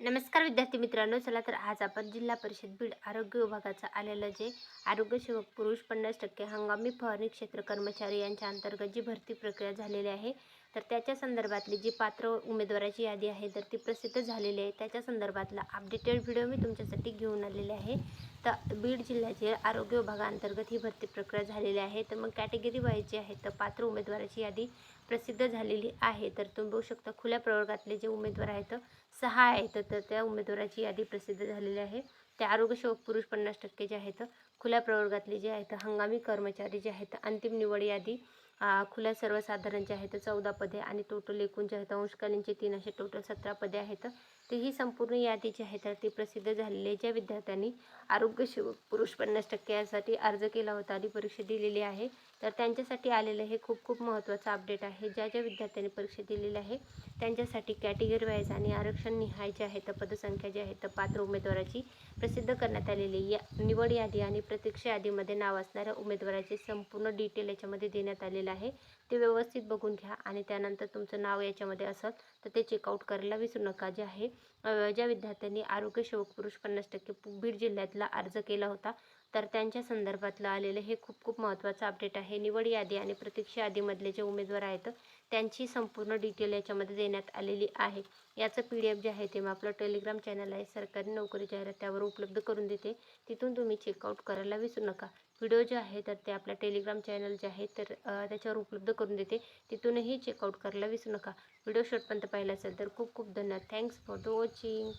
नमस्कार विद्यार्थी मित्रांनो चला तर आज आपण जिल्हा परिषद बीड आरोग्य विभागाचं आलेलं जे आरोग्य सेवक पुरुष पन्नास टक्के हंगामी फवारणी क्षेत्र कर्मचारी यांच्या अंतर्गत जी भरती प्रक्रिया झालेली आहे तर त्याच्या संदर्भातली जी पात्र उमेदवाराची यादी आहे तर ती प्रसिद्ध झालेली आहे. त्याच्या संदर्भातला अपडेटेड व्हिडिओ मी तुमच्यासाठी घेऊन आलेले आहे. तर बीड जिल्ह्याचे आरोग्य विभागाअंतर्गत ही भरती प्रक्रिया झालेली आहे. तर मग कॅटेगरी वाईज आहे तर पात्र उमेदवाराची यादी प्रसिद्ध झालेली आहे. तर तुम्ही बघू शकता खुल्या प्रवर्गातले जे उमेदवार आहेत सहा आहेत तर त्या उमेदवाराची यादी प्रसिद्ध झालेली आहे. ते आरोग्यसेवक पुरुष पन्नास टक्के जे आहेत खुल्या प्रवर्गातले जे आहेत हंगामी कर्मचारी जे आहेत अंतिम निवड यादी खुल्या सर्वसाधारण जे आहेत चौदा पदे आणि टोटल एकूण जे आहेत अंशकालीनचे तीन असे टोटल सतरा पदे आहेत. तर ही संपूर्ण यादी जी आहे तर ती प्रसिद्ध झालेली ज्या विद्यार्थ्यांनी आरोग्य शिव पुरुष पन्नास टक्के यासाठी अर्ज केला होता आणि परीक्षा दिलेली आहे तर त्यांच्यासाठी आलेलं हे खूप खूप महत्त्वाचं अपडेट आहे. ज्या ज्या विद्यार्थ्यांनी परीक्षा दिलेली आहे त्यांच्यासाठी कॅटेगरी वाईज आणि आरक्षण निहाय जे आहे तर पदसंख्या जी आहे तर पात्र उमेदवाराची प्रसिद्ध करण्यात आलेली या निवड यादी आणि प्रतीक्षा यादीमध्ये नाव असणाऱ्या उमेदवाराचे संपूर्ण डिटेल याच्यामध्ये देण्यात आलेलं आहे. ते व्यवस्थित बघून घ्या आणि त्यानंतर तुमचं नाव याच्यामध्ये असेल तर ते चेकआउट करायला विसरू नका. जे आहे ज्या विद्यार्थ्यांनी आरोग्य सेवक पुरुष पन्नास टक्के बीड जिल्ह्यातला अर्ज केला होता तर त्यांच्या संदर्भातलं आलेलं हे खूप खूप महत्त्वाचं अपडेट आहे. निवड यादी आणि प्रतीक्षा यादीमधले जे उमेदवार आहेत त्यांची संपूर्ण डिटेल याच्यामध्ये देण्यात आलेली आहे. याचं पी डी एफ जे आहे ते मग आपलं टेलिग्राम चॅनल आहे. सरकारी नोकरी जाहिरात त्यावर उपलब्ध करून देते. तिथून तुम्ही चेकआउट करायला विसरू नका. व्हिडिओ जे आहे तर ते आपल्या टेलिग्राम चॅनल जे आहे तर त्याच्यावर उपलब्ध करून देते. तिथूनही चेकआउट करायला विसरू नका. व्हिडिओ शॉर्टपर्यंत पाहिला असेल तर खूप खूप धन्यवाद. Thanks for the watching